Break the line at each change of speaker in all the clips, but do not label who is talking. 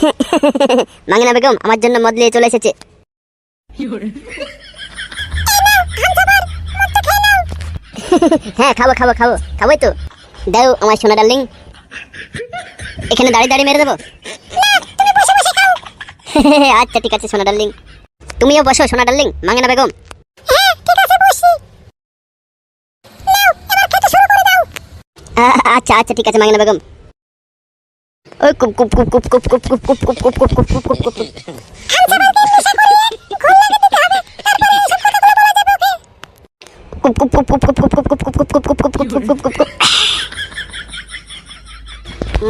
মাঙ্গিনা বেগম, আমার জন্য মদ নিয়ে চলে এসেছে। হ্যাঁ খাব খাব খাব, খাবোই তো। দাও আমার সোনা ডার্লিং। এখানে দাঁড়িয়ে দাঁড়িয়ে মেরে দেবো। আচ্ছা ঠিক আছে, সোনা ডার্লিং। তুমিও বসো, সোনা ডার্লিং, মাঙ্গিনা বেগম। আচ্ছা আচ্ছা ঠিক আছে, মাঙ্গিনা বেগম। ওই কুপ কুপ কুপ কুপ কুপ কুপ কুপ কুপ কুপ কুপ কুপ কুপ কুপ কুপ কুপ কুপ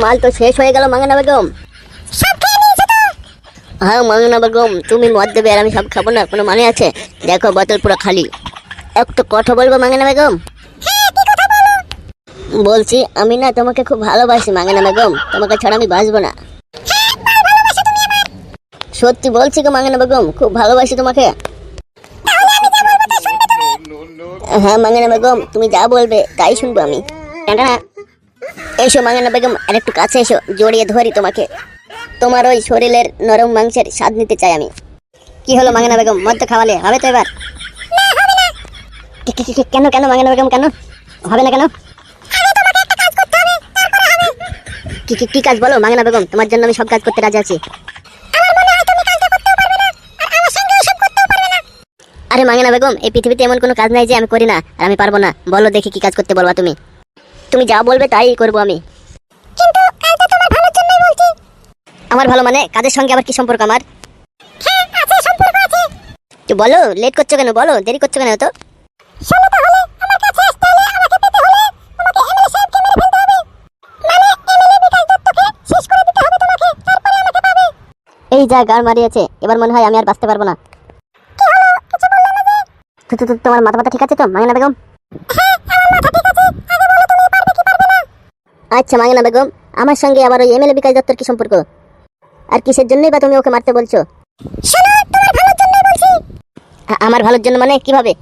মাল তো শেষ হয়ে গেল মাঙ্গনা বেগম হ্যাঁ মাঙ্গনা বেগম তুমি মদ দেবে আর আমি সব খাব না কোনো মানে আছে দেখো বোতল পুরো খালি একটু কথা বলব মাঙ্গনা বেগম বলছি, আমি না তোমাকে খুব ভালোবাসি মাঙ্গনা বেগম। তোমাকে ছাড়া আমি বাঁচবো না। সত্যি বলছি গো মাঙ্গনা বেগম, খুব ভালোবাসি তোমাকে। হ্যাঁ মাঙ্গনা বেগম, তুমি যা বলবে, তাই শুনব আমি। এসো মাঙ্গনা বেগম, আর একটু কাছে এসো, জড়িয়ে ধরি তোমাকে। তোমার ওই শরীরের নরম মাংসের স্বাদ নিতে চাই আমি। কি হলো মাঙ্গনা বেগম, মদ খাওয়ালে, হবে তো এবার? কেন কেন মাঙ্গনা বেগম, কেন? হবে না কেন? কি কি কি কাজ বলো? মাঙ্গনা বেগম তোমার জন্য আমি সব কাজ করতে রাজি আছি। আরে মাঙ্গনা বেগম এই পৃথিবীতে এমন কোনো কাজ নাই যে আমি করি না আর আমি পারব না। বলো দেখি কি কাজ করতে বলবা তুমি। তুমি যা বলবে তাই করব আমি। কিন্তু তোমার ভালোর জন্যই বলছি। আমার ভালো মানে কাজের সঙ্গে আবার কি সম্পর্ক আমার? হ্যাঁ আছে সম্পর্ক আছে। তো বলো লেট করছ কেন? বলো দেরি করছ কেন তো তাহলে আমার কাছে আসতে হলে আমাকে পেতে হলে তোমাকে এমএলএ সাহেবকে মেরে ফেলতে হবে মানে এমএলএ বিকাশ দত্তকে শেষ করে দিতে হবে তোমাকে তারপরে আমাকে পাবে এই যা গাড় মারিয়েছে এবার মনে হয় আমি আর বাঁচতে পারব না। তোমার মাথা মাথা ঠিক আছে তো? মাঙ্গনা বেগম? আচ্ছা মাঙ্গনা বেগম আমার সঙ্গে আবার ওই এমএলএ বিকাশ দত্তর কি সম্পর্ক? আর কিসের জন্যই বা তুমি ওকে মারতে বলছো? আমার ভালোর জন্য মানে কীভাবে?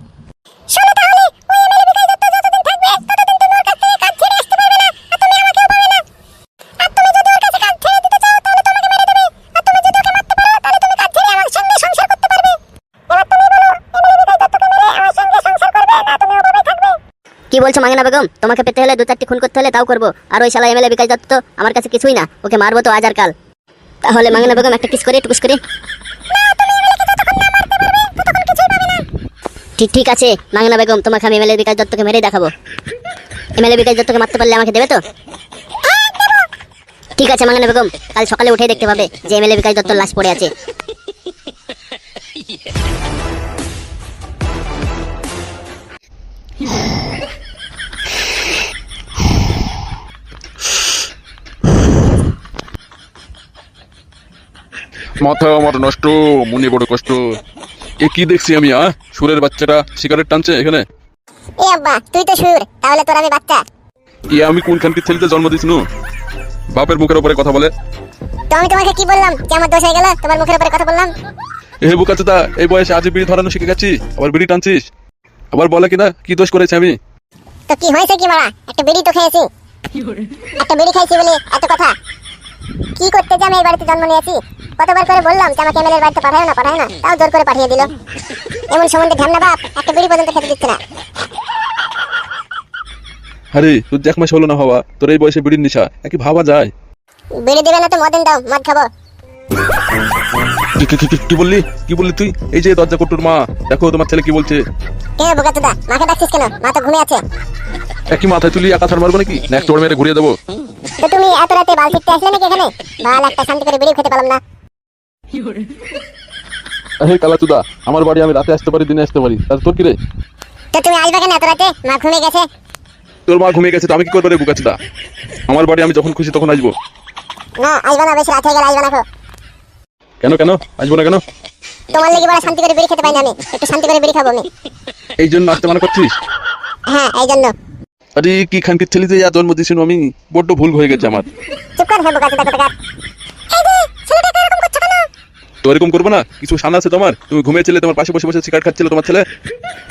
কি বলছো মাঙ্গনা বেগম? তোমাকে পেতে হলে দু চারটি খুন করতে হলে তাও করব। আর ওই শালা এমএলএ বিকাশ দত্ত আমার কাছে কিছুই না। ওকে মারবো তো আজ আর কাল। তাহলে মাঙ্গনা বেগম একটা কিস করি টুকুস করি। ঠিক ঠিক আছে। মাঙ্গনা বেগম তোমাকে আমি এমএলএ বিকাশ দত্তকে মেরেই দেখাবো। এমএলএ বিকাশ দত্তকে মারতে পারলে আমাকে দেবে তো? ঠিক আছে মাঙ্গনা বেগম কাল সকালে উঠে দেখতে পাবে যে এমএলএ বিকাশ দত্তর লাশ পড়ে আছে।
মাথা আমার নষ্ট মনে বড় কষ্ট। এ কি দেখছি আমি আ? সুরের বাচ্চাটা সিগারেট টানছে এখানে?
এ আব্বা তুই তো সুর তাহলে তোর আমি বাচ্চা।
এ আমি কোনখানকে ছেলেতে জন্ম দিয়েছিল বাপের মুখের উপরে কথা বলে।
তো আমি তোমাকে কি বললাম? যে আমার দোষ হয়ে গেল তোমার মুখের উপরে কথা বললাম?
এ বুকাচোদা এই বয়সে আজ বিড়ি ধরানো শিখে গেছি আবার বিড়ি টানছিস? আবার বলে কিনা কি দোষ করেছি আমি?
তো কি হয়েছে কি মারা? একটা বিড়ি তো খেয়েছি। একটা বিড়ি খাইছি বলে এত কথা। কি করতে যে আমি এই বাড়িতে জন্ম নিয়েছি? কতবার করে বললাম যে আমাকে এমএলএর বাড়িতে পাঠায় না পাঠায় না। তাও জোর করে পাঠিয়ে দিল। এমন সম্বন্ধে ঢ্যামনা বাপ একটা বিড়ি পর্যন্ত খেতে দিচ্ছে না।
আরে তোর এক মাস হলো না হওয়া। তোর এই বয়সে বিড়ির নিশা একই ভাবা যায়?
বিড়ি দিবে না তো মদেন দাও মদ খাব।
কি বললি? কি বললি তুই? এই যে দরজা কটুর মা। দেখো তোমার ছেলে কি বলছে।
কেন বোকাচোদা মাকে ডাকছিস কেন? মা তো ঘুমিয়ে আছে।
একই মাথায় তুলি একা থার মারবো নাকি? না এক চড় মেরে ঘুরিয়ে দেবো।
তো তুমি এত রাতে বাল আসলে নাকি এখানে? বাল একটা শান্তি করে বিড়ি খেতে পারলাম না।
হে কালাচুদা আমার বাড়ি আমি রাতে আসতে পারি দিনে আসতে পারি। তাহলে তোর কি রে?
তো তুমি আসবে কেন এত রাতে? মা ঘুমিয়ে গেছে।
তোর মা ঘুমিয়ে গেছে তো আমি কি করব রে বুকাচুদা আমার বাড়ি আমি যখন খুশি তখন আসব।
না আসবে না বেশি রাত হয়ে গেলে আসবে না।
কেন কেন? আসব না কেন?
তোমার লেগে বড় শান্তি করে বিড়ি খেতে পাই না আমি। একটু শান্তি করে বিড়ি খাব আমি।
এই জন্য আসতে মানা করছিস?
হ্যাঁ এই জন্য।
আরে কি খানকির ছেলে যে ইয়া জন্ম দিয়েছিল আমি? বড্ড ভুল হয়ে গেছে আমার।
চুপ কর হে বোকা যে ছেলেটাকে এরকম করছ কেন?
তো এরকম করব না? কিছু সানা আছে তোমার? তুমি ঘুমিয়েছিলে তোমার পাশে বসে বসে সিগারেট খাচ্ছিল তোমার ছেলে?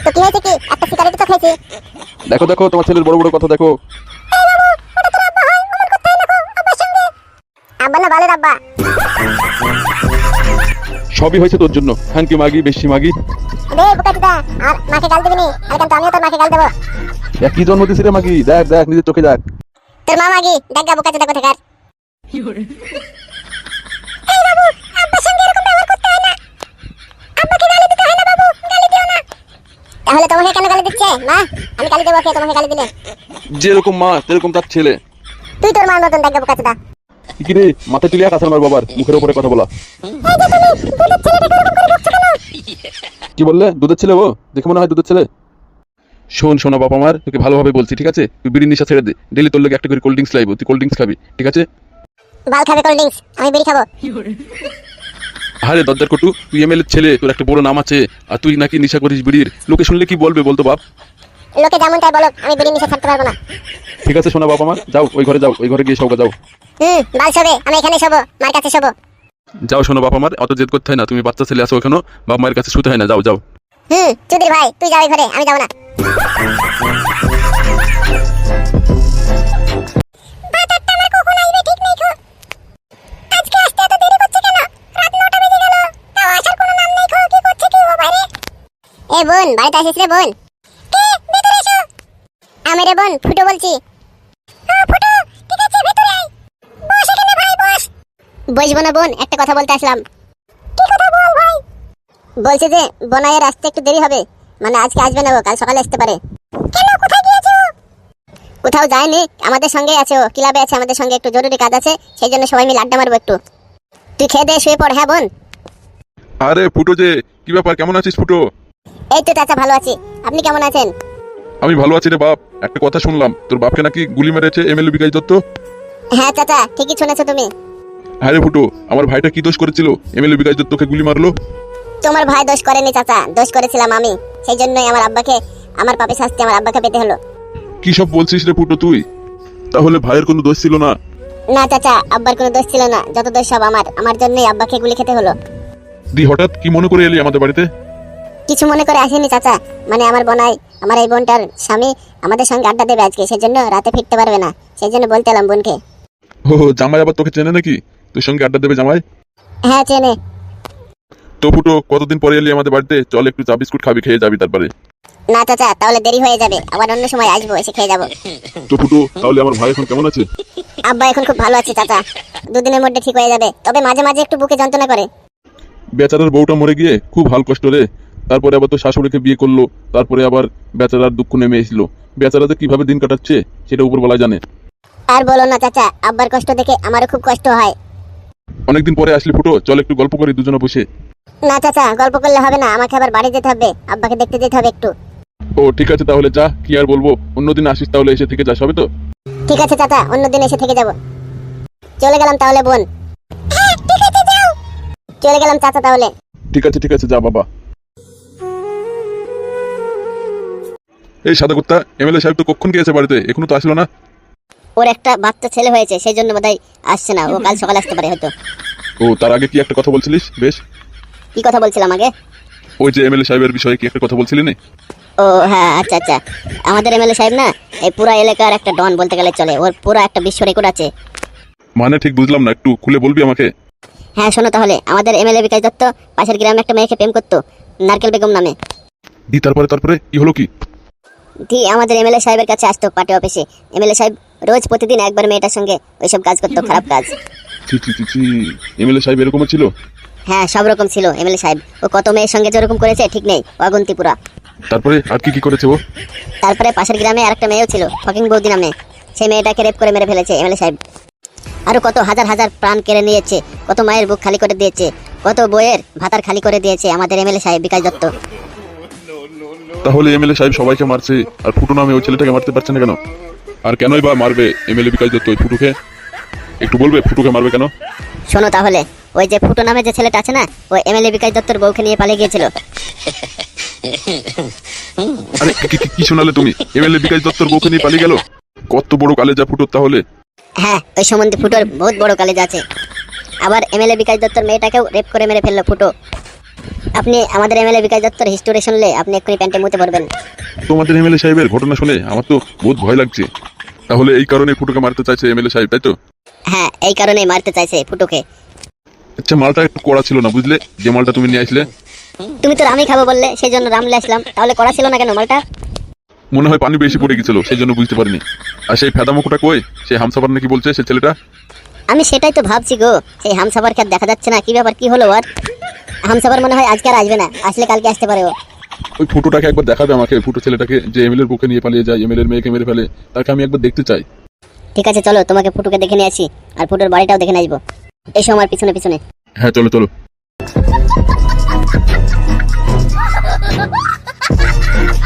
তো কি হয়েছে কি? একটা সিগারেট তো খেয়েছি।
দেখো দেখো তোমার ছেলের বড় বড় কথা দেখো।
আব্বা না বালের আব্বা।
সবই হয়েছে তোর জন্য। থ্যাংক ইউ মাগি বেশি মাগি।
দে বুকাচুদা আর মাকে গাল দিবি নি আর কেন তো আমিও তোর মাকে গাল দেবো।
কি জন্ম দিছি রে মাগি? দেখ দেখ নিজের চোখে দেখ।
তোর মা মাগি দেখা কোথাকার। তাহলে তোমাকে কেন গালি দিচ্ছে? মা আমি গালি দেবো তোমাকে গালি দিলে।
যেরকম মা সেরকম তার ছেলে।
তুই তোর মার মতন দেখা বুকাচুদা
কি রে মাথা তুলিয়া কাছে আমার বাবার মুখের উপরে কথা বলা। কি বললে? দুধের ছেলে ও? দেখে মনে হয় দুধের ছেলে। শোন শোনা বাবা আমার তোকে ভালোভাবে বলছি ঠিক আছে? তুই বিড়ির নিশা ছেড়ে দে। ডেলি তোর লোক একটা করে কোল্ড ড্রিঙ্কস লাইব তুই কোল্ড ড্রিঙ্কস খাবি ঠিক আছে?
বাল খাবে কোল্ড ড্রিঙ্কস আমি বিড়ি খাব।
আরে দরজার কটু তুই এমএলএ ছেলে তোর একটা বড় নাম আছে। আর তুই নাকি নিশা করিস বিড়ির। লোকে শুনলে কি বলবে বলতো বাপ?
লোকে যেমন তাই বলো আমি বিড়ি নিচে থাকতে পারব না।
ঠিক আছে শোনা বাবা আমার যাও ওই ঘরে যাও ওই ঘরে গিয়ে সৌকা যাও
হুম বাল শোবে আমি এখানে শোবো মার কাছে শোবো।
যাও শোনো বাবা আমার অত জেদ করতে হয় না তুমি বাচ্চা ছেলে আসো ওখানে বাবা মায়ের কাছে শুতে হয় না যাও যাও।
হুম চুদির ভাই তুই এই ঘরে আমি যাব না। এ বোন বাড়িতে আসিস রে বোন। কে? ভেতরে এসো। আমি রে বোন ফুটো বলছি। বসবো না বোন একটা কথা বলতে আসলাম। কি কথা বল ভাই? বলছি যে বনাইয়ের আসতে একটু দেরি হবে। মানে আজকে আসবে না ও কাল সকালে আসতে পারে। কেন? কোথায় গিয়েছে? কোথাও যায়নি আমাদের সঙ্গে আছে ও ক্লাবে আছে আমাদের সঙ্গে একটু জরুরি কাজ আছে সেই জন্য সবাই মিলে আড্ডা মারবো একটু। তুই খেয়ে দিয়ে শুয়ে পড় হ্যাঁ বোন?
আরে ফুটো যে কি ব্যাপার? কেমন আছিস ফুটো?
এই তো চাচা ভালো আছি। আপনি কেমন আছেন?
আমি ভালো আছি রে বাপ। একটা কথা শুনলাম তোর বাপকে নাকি গুলি মেরেছে এমএলএ বিকাশ দত্ত?
হ্যাঁ চাচা ঠিকই শুনেছো তুমি।
হ্যাঁ রে ফুটো আমার ভাইটা কি দোষ করেছিল? এমএলএ বিকাশ দত্তকে গুলি মারলো?
তোমার ভাই দোষ করেনি চাচা দোষ করেছিলাম আমি। সেই জন্যই আমার আব্বাকে আমার পাপে শাস্তি আমার আব্বাকে পেতে হলো।
কি সব বলছিস রে ফুটো তুই? তাহলে ভাইয়ের কোনো দোষ ছিল না?
না চাচা আব্বার কোনো দোষ ছিল না। যত দোষ সব আমার। আমার জন্যই আব্বাকে গুলি খেতে হলো।
দি হঠাৎ কি মনে করে এলি আমাদের বাড়িতে?
কিছু মনে করে আসেনি চাচা। মানে আমার বোনাই আমার এই বোনটার স্বামী আমাদের সঙ্গে আড্ডা দেবে আজকে। সেই জন্য রাতে ফিরতে পারবে না। সেই জন্য বলতে এলাম বোনকে।
ও জামাই আবার তোকে চেনে নাকি? তোর সঙ্গে আড্ডা দেবে জামাই?
হ্যাঁ চেনে।
তো ফুটো কতদিন পরে এলি আমাদের বাড়িতে? চল একটু চা বিস্কুট খাবি খেয়ে যাবি তারপরে।
না চাচা তাহলে দেরি হয়ে যাবে। আবার অন্য সময় আসব এসে খেয়ে যাব।
তো ফুটো তাহলে আমার ভাই এখন কেমন আছে?
আব্বা এখন খুব ভালো আছে চাচা। দুদিনের মধ্যে ঠিক হয়ে যাবে। তবে মাঝে মাঝে একটু বুকে যন্ত্রণা করে।
বেচারার বউটা মরে গিয়ে খুব হাল কষ্ট রে। তারপরে আবার তো শাশুড়িকে বিয়ে করল তারপরে আবার বেচারার দুঃখ নেমে এসেছিল বেচারা যে কীভাবে দিন কাটাচ্ছে সেটা উপর বলা জানে।
আর বলো না চাচা আব্বার কষ্ট দেখে আমারও খুব কষ্ট হয়।
অনেকদিন পরে আসলি ফুটো চল একটু গল্প করি দুজনে বসে।
না চাচা গল্প করলে হবে না আমাকে আবার বাড়ি যেতে হবে আব্বাকে দেখতে যেতে হবে একটু।
ও ঠিক আছে তাহলে যা কি আর বলব অন্যদিন আসিস তাহলে এসে থেকে যাস হবে তো?
ঠিক আছে চাচা অন্যদিন এসে থেকে যাব। চলে গেলাম তাহলে বোন। চলে গেলাম চাচা তাহলে।
ঠিক আছে ঠিক আছে যা বাবা। এই সাদা কুত্তা এমএলএ সাহেব তো কখন গিয়েছে বাড়িতে এখনও তো আসলো না।
ওর একটা বাচ্চা ছেলে হয়েছে সেই জন্য বোধহয় আসছে না। ও কাল সকালে আসতে পারে হয়তো।
ও তার আগে কি একটা কথা বলছিলিস? বেশ।
কি কথা বলছিলাম আগে?
ওই যে এমএলএ সাহেবের বিষয়ে কি একটা কথা বলছিলি না?
ও হ্যাঁ আচ্ছা আচ্ছা। আমাদের এমএলএ সাহেব না এই পুরা এলাকার একটা ডন বলতে গেলে চলে। ওর পুরা একটা বিশ্ব রেকর্ড আছে।
মানে ঠিক বুঝলাম না একটু খুলে বলবি আমাকে?
হ্যাঁ শোনো তাহলে। আমাদের এমএলএ বিকাশ দত্ত পাশের গ্রামে একটা মেয়েকে প্রেম করতো নারকেল বেগম নামে।
দি তারপরে তারপরে? কি হলো কি?
দি আমাদের এমএলএ সাহেবের কাছে আসতো পার্টি অফিসে। এমএলএ সাহেব রোজ প্রতিদিন একবার মেয়েটার সঙ্গে ওইসব কাজ করতো খারাপ কাজ।
এমএলএ সাহেব এরকম ছিল?
হ্যাঁ সব রকম ছিল এমএলএ সাহেব। ও কত মেয়ের সঙ্গে যেরকম করেছে ঠিক নেই অগুন্তি পুরা
তারপরে আর কি কি করেছে ও?
তারপরে পাশের গ্রামে আরেকটা মেয়েও ছিল ফকিং বৌদি নামে। সেই মেয়েটাকে রেপ করে মেরে ফেলেছে এমএলএ সাহেব। আরও কত হাজার হাজার প্রাণ কেড়ে নিয়েছে কত মায়ের বুক খালি করে দিয়েছে কত বইয়ের ভাতার খালি করে দিয়েছে আমাদের এমএলএ সাহেব বিকাশ দত্ত।
তাহলে এমএলএ সাহেব সবাইকে মারছে আর ফুটু নামে ওই ছেলেটাকে মারতে পারছে না কেন? আর কেনই বা মারবে এমএলএ বিকাশ দত্ত ওই ফুটুকে? একটু বলবে ফুটুকে মারবে কেন?
শোনো তাহলে ওই যে ফুটো নামে যে ছেলেটা আছে না ওই এমএলএ বিকাশ দত্তর বউকে নিয়ে পালিয়ে গিয়েছিল।
আরে কি- কি- শোনালে তুমি? এমএলএ বিকাশ দত্তর বউকে নিয়ে পালিয়ে গেল? কত বড় কালে যা ফুটো তাহলে?
হ্যাঁ ওই সম্বন্ধে ফুটোর বহুত বড় কলেজ আছে। আবার এমএলএ বিকাশ দত্তর মেয়েটাকেও রেপ করে মেরে ফেলল ফুটো। আপনি আমাদের এমএলএ বিকাশ দত্তর হিস্টোরি শুনলে আপনি এক্ষুনি প্যান্টে মুতে পড়বেন।
তোমাদের এমএলএ সাহেবের ঘটনা শুনে আমার তো বহুত ভয় লাগছে। তাহলে এই কারণে ফুটোকে মারতে চাইছে এমএলএ সাহেব তাই তো?
হ্যাঁ এই কারণেই মারতে চাইছে ফুটোকে।
আচ্ছা মালটা একটু কড়া ছিল না বুঝলে? যে মালটা তুমি নিয়ে আসলে।
তুমি তো রামই খাব বললে সেই জন্য রামলে আসলাম। তাহলে করা ছিল না কেন মালটা?
মনে হয় পানি বেশি পড়ে গেছিল সেই জন্য বুঝতে পারিনি। আর সেই ফেদামুখোটা কই? সেই হামসাবার নাকি বলছে সেই ছেলেটা?
আমি সেটাই তো ভাবছি গো। সেই হামসাবারকে আর দেখা যাচ্ছে না কি ব্যাপার কি হলো আর হামসাবার মনে হয় আজকে আর আসবে না। আসলে কালকে আসতে পারে ও।
ওই ফুটোটাকে একবার দেখাবে আমাকে ফুটো ছেলেটাকে যে এমএল এর বুকে নিয়ে পালিয়ে যায় এমএল এর মেয়েকে মেরে ফেলে তাকে আমি একবার দেখতে চাই।
ঠিক আছে চলো তোমাকে ফুটোকে দেখে নিয়ে আসি আর ফুটোর বাড়িটাও দেখে নিয়ে আসব। এসো আমার পিছনে পিছনে।
হ্যাঁ চলো চলো।